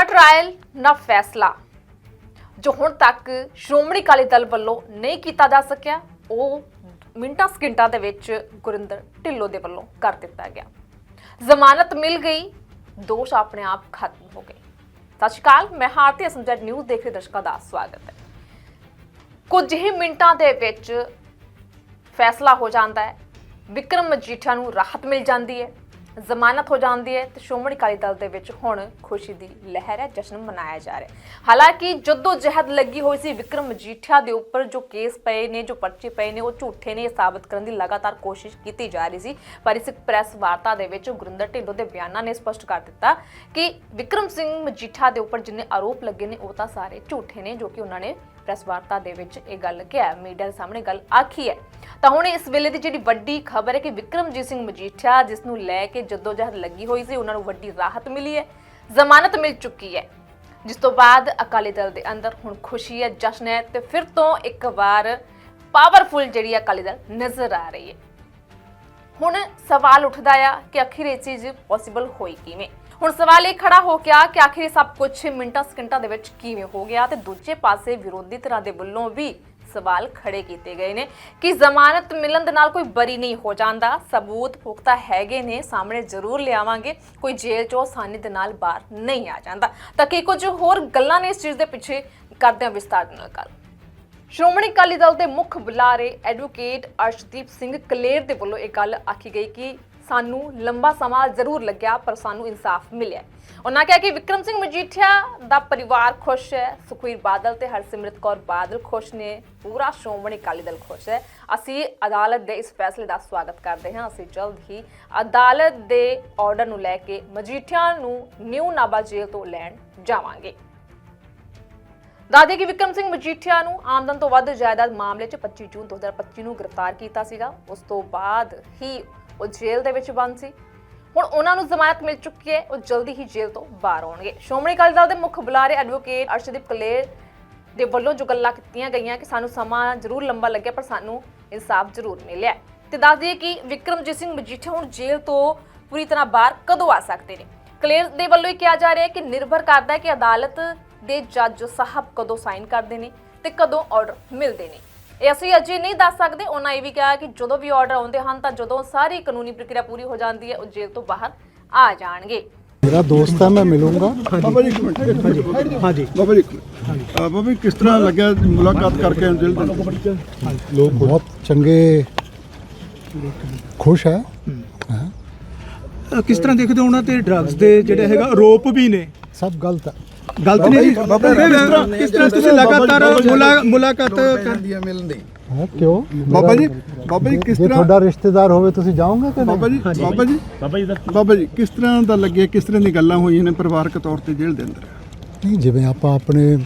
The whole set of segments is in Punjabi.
ਨਾ ਟ੍ਰਾਇਲ ਨਾ ਫੈਸਲਾ। ਜੋ ਹੁਣ ਤੱਕ ਸ਼੍ਰੋਮਣੀ ਅਕਾਲੀ ਦਲ ਵੱਲੋਂ ਨਹੀਂ ਕੀਤਾ ਜਾ ਸਕਿਆ, ਉਹ ਮਿੰਟਾਂ ਸਕਿੰਟਾਂ ਦੇ ਵਿੱਚ ਗੁਰਿੰਦਰ ਢਿੱਲੋਂ ਦੇ ਵੱਲੋਂ ਕਰ ਦਿੱਤਾ ਗਿਆ। ਜ਼ਮਾਨਤ ਮਿਲ ਗਈ, ਦੋਸ਼ ਆਪਣੇ ਆਪ ਖਤਮ ਹੋ ਗਏ। ਸਤਿ ਸ਼੍ਰੀ ਅਕਾਲ, ਮੈਂ ਹਾਰਤੀ ਅਸਮਝਟ ਨਿਊਜ਼ ਦੇਖ ਰਹੇ ਦਰਸ਼ਕਾਂ ਦਾ ਸਵਾਗਤ ਹੈ। ਕੁਝ ਹੀ ਮਿੰਟਾਂ ਦੇ ਵਿੱਚ ਫੈਸਲਾ ਹੋ ਜਾਂਦਾ ਹੈ, ਵਿਕਰਮ ਮਜੀਠਾ ਨੂੰ ਰਾਹਤ ਮਿਲ ਜਾਂਦੀ ਹੈ। ਜ਼ਮਾਨਤ ਹੋ ਜਾਂਦੀ ਹੈ ਤੇ ਸ਼੍ਰੋਮਣੀ ਅਕਾਲੀ ਦਲ ਦੇ ਵਿੱਚ ਹੁਣ ਖੁਸ਼ੀ ਦੀ ਲਹਿਰ ਹੈ, ਜਸ਼ਨ ਮਨਾਇਆ ਜਾ ਰਿਹਾ ਹੈ। ਹਾਲਾਂਕਿ ਜਦੋਂ ਜਹਿਦ ਲੱਗੀ ਹੋਈ ਸੀ ਵਿਕਰਮ ਮਜੀਠਾ ਦੇ ਉੱਪਰ ਜੋ ਕੇਸ ਪਏ ਨੇ, ਜੋ ਪਰਚੇ ਪਏ ਨੇ, ਉਹ ਝੂਠੇ ਨੇ, ਇਹ ਸਾਬਤ ਕਰਨ ਦੀ ਲਗਾਤਾਰ ਕੋਸ਼ਿਸ਼ ਕੀਤੀ ਜਾ ਰਹੀ ਸੀ। ਪਰ ਇਸ ਪ੍ਰੈਸ ਵਾਰਤਾ ਦੇ ਵਿੱਚ ਗੁਰਿੰਦਰ ਢਿੱਲੋਂ ਦੇ ਬਿਆਨਾਂ ਨੇ ਸਪਸ਼ਟ ਕਰ ਦਿੱਤਾ ਕਿ ਵਿਕਰਮ ਸਿੰਘ ਮਜੀਠਾ ਦੇ ਉੱਪਰ ਜਿੰਨੇ ਆਰੋਪ ਲੱਗੇ ਨੇ, ਉਹ ਤਾਂ ਸਾਰੇ ਝੂਠੇ ਨੇ, ਜੋ ਕਿ ਉਹਨਾਂ ਨੇ ਪ੍ਰੈਸ ਵਾਰਤਾ ਦੇ ਵਿੱਚ ਇਹ ਗੱਲ ਕਿਹਾ ਮੀਡੀਆ ਦੇ ਸਾਹਮਣੇ ਗੱਲ ਆਖੀ ਹੈ। ਤਾਂ ਹੁਣ ਇਸ ਵੇਲੇ ਦੀ ਜਿਹੜੀ ਵੱਡੀ ਖਬਰ ਹੈ ਕਿ ਵਿਕਰਮਜੀਤ ਸਿੰਘ ਮਜੀਠੀਆ, ਜਿਸ ਨੂੰ ਲੈ ਕੇ ਜਦੋਂ ਜਹਦ ਲੱਗੀ ਹੋਈ ਸੀ, ਉਹਨਾਂ ਨੂੰ ਵੱਡੀ ਰਾਹਤ ਮਿਲੀ ਹੈ, ਜ਼ਮਾਨਤ ਮਿਲ ਚੁੱਕੀ ਹੈ। ਜਿਸ ਤੋਂ ਬਾਅਦ ਅਕਾਲੀ ਦਲ ਦੇ ਅੰਦਰ ਹੁਣ ਖੁਸ਼ੀ ਹੈ, ਜਸ਼ਨ ਹੈ ਤੇ ਫਿਰ ਤੋਂ ਇੱਕ ਵਾਰ ਪਾਵਰਫੁਲ ਜਿਹੜੀ ਹੈ ਅਕਾਲੀ ਦਲ ਨਜ਼ਰ ਆ ਰਹੀ ਹੈ। ਹੁਣ ਸਵਾਲ ਉੱਠਦਾ ਆ ਕਿ ਆਖਿਰ ਇਹ ਚੀਜ਼ ਪੋਸੀਬਲ ਹੋਈ ਕਿਵੇਂ? ਹੁਣ ਸਵਾਲ ਇਹ ਖੜਾ ਹੋ ਗਿਆ ਕਿ ਆਖਿਰ ਇਹ ਸਭ ਕੁਝ ਮਿੰਟਾਂ ਸਕਿੰਟਾਂ ਦੇ ਵਿੱਚ ਕਿਵੇਂ ਹੋ ਗਿਆ ਤੇ ਦੂਜੇ ਪਾਸੇ ਵਿਰੋਧੀ ਧਿਰਾਂ ਦੇ ਵੱਲੋਂ ਵੀ ਸਵਾਲ ਖੜੇ ਕੀਤੇ ਗਏ ਨੇ ਕਿ ਜ਼ਮਾਨਤ ਮਿਲਣ ਦੇ ਨਾਲ ਕੋਈ ਬਰੀ ਨਹੀਂ ਹੋ ਜਾਂਦਾ। ਸਬੂਤ ਪੁਖਤਾ ਹੈਗੇ ਨੇ, ਸਾਹਮਣੇ ਜ਼ਰੂਰ ਲਿਆਵਾਂਗੇ। ਕੋਈ ਜੇਲ੍ਹ ਚੋਂ ਆਸਾਨੀ ਦੇ ਨਾਲ ਬਾਹਰ ਨਹੀਂ ਆ ਜਾਂਦਾ। ਤਾਂ ਕਿ ਕੁਝ ਹੋਰ ਗੱਲਾਂ ਨੇ ਇਸ ਚੀਜ਼ ਦੇ ਪਿੱਛੇ? ਕਰਦੇ ਹਾਂ ਵਿਸਤਾਰ ਨਾਲ ਗੱਲ। ਸ਼੍ਰੋਮਣੀ ਅਕਾਲੀ ਦਲ ਦੇ ਮੁੱਖ ਬੁਲਾਰੇ ਐਡਵੋਕੇਟ ਅਰਸ਼ਦੀਪ ਸਿੰਘ ਕਲੇਰ ਦੇ ਵੱਲੋਂ ਇਹ ਗੱਲ ਆਖੀ ਗਈ ਕਿ ਸਾਨੂੰ ਲੰਬਾ ਸਮਾਂ ਜ਼ਰੂਰ ਲੱਗਿਆ, ਪਰ ਸਾਨੂੰ ਇਨਸਾਫ ਮਿਲਿਆ। ਉਹਨਾਂ ਕਿਹਾ ਕਿ ਵਿਕਰਮ ਸਿੰਘ ਮਜੀਠੀਆ ਦਾ ਪਰਿਵਾਰ ਖੁਸ਼ ਹੈ, ਸੁਖਵੀਰ ਬਾਦਲ ਤੇ ਹਰਸਿਮਰਤ ਕੌਰ ਬਾਦਲ ਖੁਸ਼ ਨੇ, ਪੂਰਾ ਸ਼੍ਰੋਮਣੀ ਅਕਾਲੀ ਦਲ ਖੁਸ਼ ਹੈ। ਅਸੀਂ ਅਦਾਲਤ ਦੇ ਇਸ ਫੈਸਲੇ ਦਾ ਸਵਾਗਤ ਕਰਦੇ ਹਾਂ। ਅਸੀਂ ਜਲਦ ਹੀ ਅਦਾਲਤ ਦੇ ਆਰਡਰ ਨੂੰ ਲੈ ਕੇ ਮਜੀਠੀਆ ਨੂੰ ਨਿਊ ਨਾਬਾ ਜੇਲ੍ਹ ਤੋਂ ਲੈਣ ਜਾਵਾਂਗੇ। ਦਾਦੇ ਕਿ ਵਿਕਰਮ ਸਿੰਘ ਮਜੀਠੀਆ ਨੂੰ ਆਮਦਨ ਤੋਂ ਵੱਧ ਜਾਇਦਾਦ ਮਾਮਲੇ 'ਚ 25 ਜੂਨ 2025 ਨੂੰ ਗ੍ਰਿਫਤਾਰ ਕੀਤਾ ਸੀਗਾ। ਉਸ ਤੋਂ ਬਾਅਦ ਹੀ ਉਹ ਜੇਲ੍ਹ ਦੇ ਵਿੱਚ ਬੰਦ ਸੀ। ਹੁਣ ਉਹਨਾਂ ਨੂੰ ਜ਼ਮਾਨਤ ਮਿਲ ਚੁੱਕੀ ਹੈ, ਉਹ ਜਲਦੀ ਹੀ ਜੇਲ੍ਹ ਤੋਂ ਬਾਹਰ ਆਉਣਗੇ। ਸ਼੍ਰੋਮਣੀ ਅਕਾਲੀ ਦਲ ਦੇ ਮੁੱਖ ਬੁਲਾਰੇ ਐਡਵੋਕੇਟ ਅਰਸ਼ਦੀਪ ਕਲੇਰ ਦੇ ਵੱਲੋਂ ਜੋ ਗੱਲਾਂ ਕੀਤੀਆਂ ਗਈਆਂ ਕਿ ਸਾਨੂੰ ਸਮਾਂ ਜ਼ਰੂਰ ਲੰਬਾ ਲੱਗਿਆ, ਪਰ ਸਾਨੂੰ ਇਨਸਾਫ ਜ਼ਰੂਰ ਮਿਲਿਆ ਹੈ। ਤੇ ਦੱਸ ਦਈਏ ਕਿ ਵਿਕਰਮਜੀਤ ਸਿੰਘ ਮਜੀਠੀਆ ਹੁਣ ਜੇਲ੍ਹ ਤੋਂ ਪੂਰੀ ਤਰ੍ਹਾਂ ਬਾਹਰ ਕਦੋਂ ਆ ਸਕਦੇ ਨੇ? ਕਲੇਰ ਦੇ ਵੱਲੋਂ ਇਹ ਕਿਹਾ ਜਾ ਰਿਹਾ ਹੈ ਕਿ ਨਿਰਭਰ ਕਰਦਾ ਹੈ ਕਿ ਅਦਾਲਤ ਦੇ ਜੱਜ ਸਾਹਿਬ ਕਦੋਂ ਸਾਈਨ ਕਰਦੇ ਨੇ ਤੇ ਕਦੋਂ ਆਰਡਰ ਮਿਲਦੇ ਨੇ। ਇਹ ਅਸੀਂ ਅਜੇ ਨਹੀਂ ਦੱਸ ਸਕਦੇ। ਉਹਨਾਂ ਇਹ ਵੀ ਕਿਹਾ ਕਿ ਜਦੋਂ ਵੀ ਆਰਡਰ ਆਉਂਦੇ ਹਨ ਤਾਂ ਜਦੋਂ ਸਾਰੀ ਕਾਨੂੰਨੀ ਪ੍ਰਕਿਰਿਆ ਪੂਰੀ ਹੋ ਜਾਂਦੀ ਹੈ ਉਹ ਜੇਲ੍ਹ ਤੋਂ ਬਾਹਰ ਆ ਜਾਣਗੇ। ਮੇਰਾ ਦੋਸਤ ਹੈ ਮੈਂ ਮਿਲੂੰਗਾ। ਬਾਬਾ ਜੀ ਇੱਕ ਮਿੰਟ ਹਾਂਜੀ ਹਾਂਜੀ। ਬਾਬਾ ਜੀ ਇੱਕ ਮਿੰਟ। ਅਹ ਬਾਬਾ ਜੀ ਕਿਸ ਤਰ੍ਹਾਂ ਲੱਗਿਆ ਮੁਲਾਕਾਤ ਕਰਕੇ ਦਿਲ ਦੇ ਅੰਦਰ? ਲੋਕ ਬਹੁਤ ਚੰਗੇ ਖੁਸ਼ ਹੈ। ਹਾਂ, ਅ, ਕਿਸ ਤਰ੍ਹਾਂ ਦੇਖਦੇ ਹੋ ਉਹਨਾਂ ਤੇ ਡਰੱਗਸ ਦੇ ਜਿਹੜੇ ਹੈਗਾ ਆਰੋਪ ਵੀ ਨੇ? ਸਭ ਗਲਤ ਹੈ। ਗਲਤ ਨੇ ਜੀ। ਬਾਬਾ ਜੀ, ਕਿਸ ਤਰ੍ਹਾਂ- ਤੁਸੀਂ ਲਗਾਤਾਰ ਮੁਲਾ- ਮੁਲਾਕਾਤ ਕਰ ਹੈ ਕਿਉਂ? ਬਾਬਾ ਜੀ ਬਾਬਾ ਜੀ ਕਿਸ ਜੇ ਤਰ੍ਹਾਂ ਤੁਹਾਡਾ ਰਿਸ਼ਤੇਦਾਰ ਹੋਵੇ ਤੁਸੀਂ ਜਾਓਗੇ ਕਿ ਬਾਬਾ ਨਹੀਂ? ਜੀ ਬਾਬਾ ਜੀ ਬਾਬਾ ਜੀ ਕਿਸ ਤਰ੍ਹਾਂ ਦਾ ਲੱਗਿਆ ਕਿਸ ਤਰ੍ਹਾਂ ਦੀ ਗੱਲਾਂ ਹੋਈਆਂ ਨੇ ਪਰਿਵਾਰਕ ਤੌਰ ਤੇ ਜੇਲ੍ਹ ਦੇ ਅੰਦਰ? ਨਹੀਂ ਜਿਵੇਂ ਆਪਾਂ ਆਪਣੇ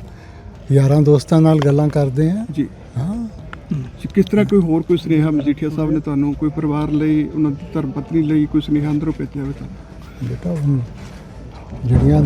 ਯਾਰਾਂ ਦੋਸਤਾਂ ਨਾਲ ਗੱਲਾਂ ਕਰਦੇ ਹਾਂ। ਜੀ। ਹਾਂ। ਜੀ, ਕਿਸ ਤਰ੍ਹਾਂ ਕੋਈ ਹੋਰ ਕੋਈ ਸੁਨੇਹਾ ਮਜੀਠੀਆ ਸਾਹਿਬ ਨੇ ਤੁਹਾਨੂੰ ਕੋਈ ਪਰਿਵਾਰ ਲਈ ਉਹਨਾਂ ਦੀ ਧਰਮ ਪਤਨੀ ਲਈ ਕੋਈ ਸੁਨੇਹਾ ਅੰਦਰੋਂ ਭੇਜਿਆ ਹੋਵੇ ਤੁਹਾਨੂੰ? ਬੇਟਾ ਹੁਣ ਜਿਹੜੀਆਂ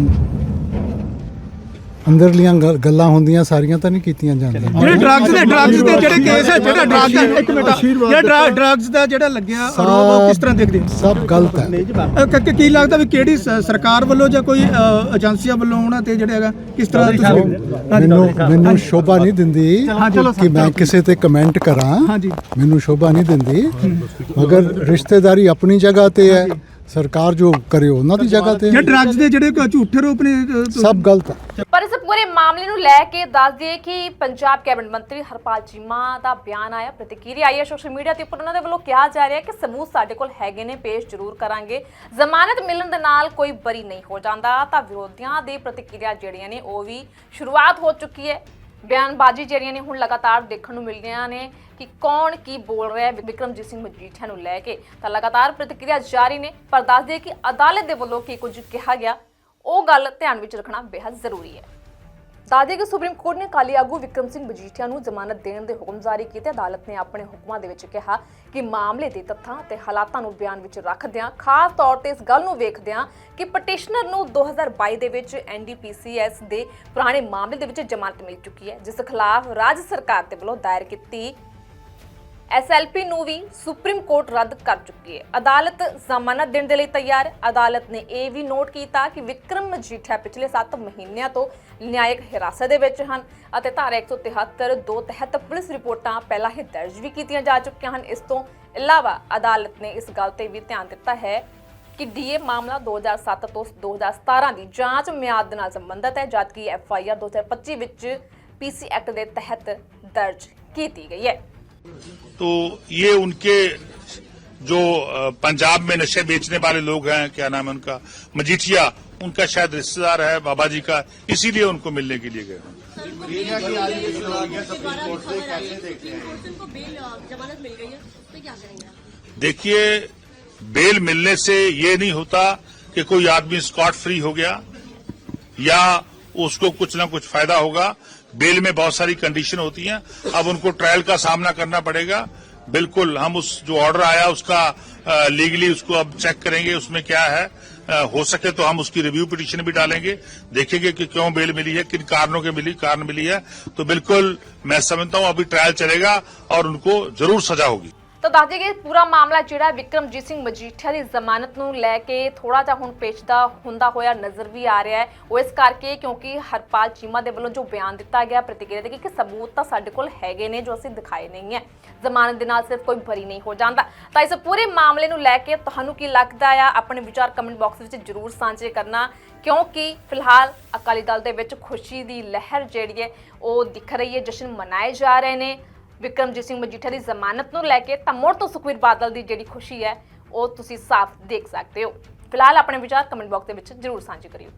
ਅੰਦਰਲੀਆਂ ਗੱਲ- ਗੱਲਾਂ ਹੁੰਦੀਆਂ ਸਾਰੀਆਂ ਤਾਂ ਨਹੀਂ ਕੀਤੀਆਂ ਜਾਂਦੀਆਂ। ਜਿਹੜੇ ਡਰੱਗਸ ਦੇ ਡਰੱਗਸ ਦੇ ਜਿਹੜੇ ਕੇਸ ਹੈ ਜਿਹੜਾ ਡਰੱਗ ਦਾ ਇੱਕ ਮਿੰਟ ਜਿਹੜਾ ਡਰੱਗਸ ਦਾ ਜਿਹੜਾ ਲੱਗਿਆ ਆਰੋਪ ਉਹ ਕਿਸ ਤਰ੍ਹਾਂ ਦੇਖਦੇ ਹੋ? ਸਭ ਗਲਤ ਹੈ। ਅ, ਕ- ਕ- ਕੀ ਲੱਗਦਾ ਵੀ ਕਿਹੜੀ ਸ- ਸਰਕਾਰ ਵੱਲੋਂ ਜਾਂ ਕੋਈ ਅ, ਏਜੰਸੀਆਂ ਵੱਲੋਂ ਉਹਨਾਂ ਤੇ ਜਿਹੜਾ ਹੈਗਾ ਕਿਸ ਤਰ੍ਹਾਂ ਤੁਸੀਂ ਮੈਨੂੰ ਮੈਨੂੰ ਸ਼ੋਭਾ ਨਹੀਂ ਦਿੰਦੀ ਕਿ ਮੈਂ ਕਿਸੇ ਤੇ ਕਮੈਂਟ ਕਰਾਂ। ਹਾਂਜੀ। ਮੈਨੂੰ ਸ਼ੋਭਾ ਨਹੀਂ ਦਿੰਦੀ। ਮਗਰ ਰਿਸ਼ਤੇਦਾਰੀ ਆਪਣੀ ਜਗ੍ਹਾ ਤੇ ਹੈ। ਸਰਕਾਰ ਜੋ ਕਰੇ ਉਹਨਾਂ ਦੀ ਜਗ੍ਹਾ ਤੇ ਜਿਹੜੇ ਹੈ। ਡਰੱਗਸ ਦੇ ਜਿਹੜੇ ਝੂਠੇ ਆਰੋਪ ਨੇ ਅ, ਸਭ ਗਲਤ ਹੈ। ਪੂਰੇ ਮਾਮਲੇ ਨੂੰ ਲੈ ਕੇ ਦੱਸ ਦਈਏ ਕਿ ਪੰਜਾਬ ਕੈਬਨਿਟ ਮੰਤਰੀ ਹਰਪਾਲ ਚੀਮਾ ਦਾ ਬਿਆਨ ਆਇਆ, ਪ੍ਰਤੀਕਿਰਿਆ ਆਈ ਹੈ ਸੋਸ਼ਲ ਮੀਡੀਆ ਤੇ ਉੱਪਰ ਉਹਨਾਂ ਦੇ ਵੱਲੋਂ ਕਿਹਾ ਜਾ ਰਿਹਾ ਕਿ ਸਬੂਤ ਸਾਡੇ ਕੋਲ ਹੈਗੇ ਨੇ, ਪੇਸ਼ ਜ਼ਰੂਰ ਕਰਾਂਗੇ। ਜ਼ਮਾਨਤ ਮਿਲਣ ਦੇ ਨਾਲ ਕੋਈ ਬਰੀ ਨਹੀਂ ਹੋ ਜਾਂਦਾ, ਤਾਂ ਵਿਰੋਧੀਆਂ ਦੀ ਪ੍ਰਤੀਕਿਰਿਆ ਜਿਹੜੀਆਂ ਨੇ ਉਹ ਵੀ ਸ਼ੁਰੂਆਤ ਹੋ ਚੁੱਕੀ ਹੈ। ਬਿਆਨਬਾਜ਼ੀ ਜਿਹੜੀਆਂ ਨੇ ਹੁਣ ਲਗਾਤਾਰ ਦੇਖਣ ਨੂੰ ਮਿਲ ਰਹੀਆਂ ਨੇ ਕਿ ਕੌਣ ਕੀ ਬੋਲ ਰਿਹਾ ਹੈ, ਵਿਕਰਮਜੀਤ ਸਿੰਘ ਮਜੀਠੀਆ ਨੂੰ ਲੈ ਕੇ। ਤਾਂ ਲਗਾਤਾਰ ਪ੍ਰਤੀਕਿਰਿਆ ਜਾਰੀ ਨੇ, ਪਰ ਦੱਸ ਦਈਏ ਕਿ ਅਦਾਲਤ ਦੇ ਵੱਲੋਂ ਕੀ ਕੁਝ ਕਿਹਾ ਗਿਆ, ਉਹ ਗੱਲ ਧਿਆਨ ਵਿੱਚ ਰੱਖਣਾ ਬੇहद ਜ਼ਰੂਰੀ ਹੈ। ਦਾਦੇ ਕਿ ਸੁਪਰੀਮ ਕੋਰਟ ਨੇ ਕਾਲੀ ਆਗੂ ਵਿਕਰਮ ਸਿੰਘ ਮਜੀਠੀਆ ਨੂੰ ਜ਼ਮਾਨਤ ਦੇਣ ਦੇ ਹੁਕਮ ਜਾਰੀ ਕੀਤੇ। ਅਦਾਲਤ ਨੇ ਆਪਣੇ ਹੁਕਮਾਂ ਦੇ ਵਿੱਚ ਕਿਹਾ ਕਿ ਮਾਮਲੇ ਦੇ ਤੱਥਾਂ ਅਤੇ ਹਾਲਾਤਾਂ ਨੂੰ ਬਿਆਨ ਵਿੱਚ ਰੱਖਦਿਆਂ, ਖਾਸ ਤੌਰ ਤੇ ਇਸ ਗੱਲ ਨੂੰ ਵੇਖਦਿਆਂ ਕਿ ਪਟੀਸ਼ਨਰ ਨੂੰ 2022 ਦੇ ਵਿੱਚ ਐਨਡੀਪੀਸੀਐਸ ਦੇ ਪੁਰਾਣੇ ਮਾਮਲੇ ਦੇ ਵਿੱਚ ਜ਼ਮਾਨਤ ਮਿਲ ਚੁੱਕੀ ਹੈ, ਜਿਸ ਖਿਲਾਫ ਰਾਜ ਸਰਕਾਰ ਦੇ ਵੱਲੋਂ ਦਾਇਰ ਕੀਤੀ ਐਸਐਲਪੀ ਨੂੰ ਵੀ ਸੁਪਰੀਮ ਕੋਰਟ ਰੱਦ ਕਰ ਚੁੱਕੀ ਹੈ। ਅਦਾਲਤ ਜ਼ਮਾਨਤ ਦੇਣ ਦੇ ਲਈ ਤਿਆਰ। ਹੈ ਅਦਾਲਤ ਨੇ ਇਹ ਵੀ ਨੋਟ ਕੀਤਾ ਕਿ ਵਿਕਰਮ ਮਜੀਠੀਆ ਪਿਛਲੇ 7 ਮਹੀਨਿਆਂ ਤੋਂ ਨਿਆਇਕ ਹਿਰਾਸਤ ਦੇ ਵਿੱਚ ਹਨ ਅਤੇ ਧਾਰਾ 173 ਦੋ ਤਹਿਤ ਪੁਲਿਸ ਰਿਪੋਰਟਾਂ ਪਹਿਲਾਂ ਹੀ ਦਰਜ ਵੀ ਕੀਤੀਆਂ ਜਾ ਚੁੱਕੀਆਂ ਹਨ। ਇਸ ਤੋਂ ਇਲਾਵਾ ਅਦਾਲਤ ਨੇ ਇਸ ਗੱਲ ਤੇ ਵੀ ਧਿਆਨ ਦਿੱਤਾ ਹੈ ਕਿ ਡੀਏ ਮਾਮਲਾ 2007 ਤੋਂ 2017 ਦੀ ਜਾਂਚ ਮਿਆਦ ਨਾਲ ਸੰਬੰਧਿਤ ਹੈ, ਜਦਕਿ ਐਫਆਈਆਰ 2025 ਵਿੱਚ ਪੀਸੀ ਐਕਟ ਦੇ ਤਹਿਤ ਦਰਜ ਕੀਤੀ ਗਈ ਹੈ। तो ये उनके जो पंजाब में नशे बेचने वाले लोग हैं क्या नाम है उनका मजीठिया उनका शायद रिश्तेदार है बाबा जी का इसीलिए उनको मिलने के लिए गए हैं। उनको बेल जमानत मिल गई है तो क्या करेंगे आप देखिए बेल मिलने से ये नहीं होता कि कोई आदमी स्कॉट फ्री हो गया या उसको कुछ ना कुछ फ़ायदा होगा बेल में बहुत सारी कंडीशन होती हैं। अब उनको ट्रायल का सामना करना पड़ेगा। बिल्कुल, हम उस जो ऑर्डर आया, उसका लीगली उसको अब चेक करेंगे, उसमें क्या है। हो सके तो हम उसकी रिव्यू पिटीशन भी डालेंगे। देखेंगे कि क्यों बेल मिली है, किन कारणों के मिली, कारण मिली है। तो बिल्कुल, मैं समझता हूँ, अभी ट्रायल चलेगा और उनको ज़रूर सजा होगी। ਤਾਂ ਦੱਸ ਦਈਏ ਕਿ ਪੂਰਾ ਮਾਮਲਾ ਜਿਹੜਾ ਵਿਕਰਮਜੀਤ ਸਿੰਘ ਮਜੀਠੀਆ ਦੀ ਜ਼ਮਾਨਤ ਨੂੰ ਲੈ ਕੇ ਥੋੜਾ ਜਿਹਾ ਹੁਣ ਪੇਚਦਾ ਹੁੰਦਾ ਹੋਇਆ ਨਜ਼ਰ ਵੀ ਆ ਰਿਹਾ ਹੈ। ਉਹ ਇਸ ਕਰਕੇ ਕਿਉਂਕਿ ਹਰਪਾਲ ਚੀਮਾ ਦੇ ਵੱਲੋਂ ਜੋ ਬਿਆਨ ਦਿੱਤਾ ਗਿਆ, ਪ੍ਰਤੀਕਿਰਿਆ ਦੇ ਕਿ ਸਬੂਤ ਤਾਂ ਸਾਡੇ ਕੋਲ ਹੈਗੇ ਨੇ ਜੋ ਅਸੀਂ ਦਿਖਾਏ ਨਹੀਂ ਹੈ। ਜ਼ਮਾਨਤ ਦੇ ਨਾਲ ਸਿਰਫ ਕੋਈ ਬਰੀ ਨਹੀਂ ਹੋ ਜਾਂਦਾ। ਤਾਂ ਇਸ ਪੂਰੇ ਮਾਮਲੇ ਨੂੰ ਲੈ ਕੇ ਤੁਹਾਨੂੰ ਕੀ ਲੱਗਦਾ ਆ? ਆਪਣੇ ਵਿਚਾਰ ਕਮੈਂਟ ਬਾਕਸ ਵਿੱਚ ਜਰੂਰ ਸਾਂਝੇ ਕਰਨਾ, ਕਿਉਂਕਿ ਫਿਲਹਾਲ ਅਕਾਲੀ ਦਲ ਦੇ ਵਿੱਚ ਖੁਸ਼ੀ ਦੀ ਲਹਿਰ ਜਿਹੜੀ ਹੈ, ਉਹ ਦਿਖ ਰਹੀ ਹੈ। ਜਸ਼ਨ ਮਨਾਏ ਜਾ ਰਹੇ ਨੇ। ਵਿਕਰਮਜੀਤ ਸਿੰਘ ਮਜੀਠਾ ਦੀ ਜ਼ਮਾਨਤ ਨੂੰ ਲੈ ਕੇ ਤਾਂ ਮੁੜ ਤੋਂ ਸੁਖਵੀਰ ਬਾਦਲ ਦੀ ਜਿਹੜੀ ਖੁਸ਼ੀ ਹੈ, ਉਹ ਤੁਸੀਂ ਸਾਫ਼ ਦੇਖ ਸਕਦੇ ਹੋ। ਫਿਲਹਾਲ ਆਪਣੇ ਵਿਚਾਰ ਕਮੈਂਟ ਬਾਕਸ ਦੇ ਵਿੱਚ ਜਰੂਰ ਸਾਂਝੇ ਕਰਿਓ।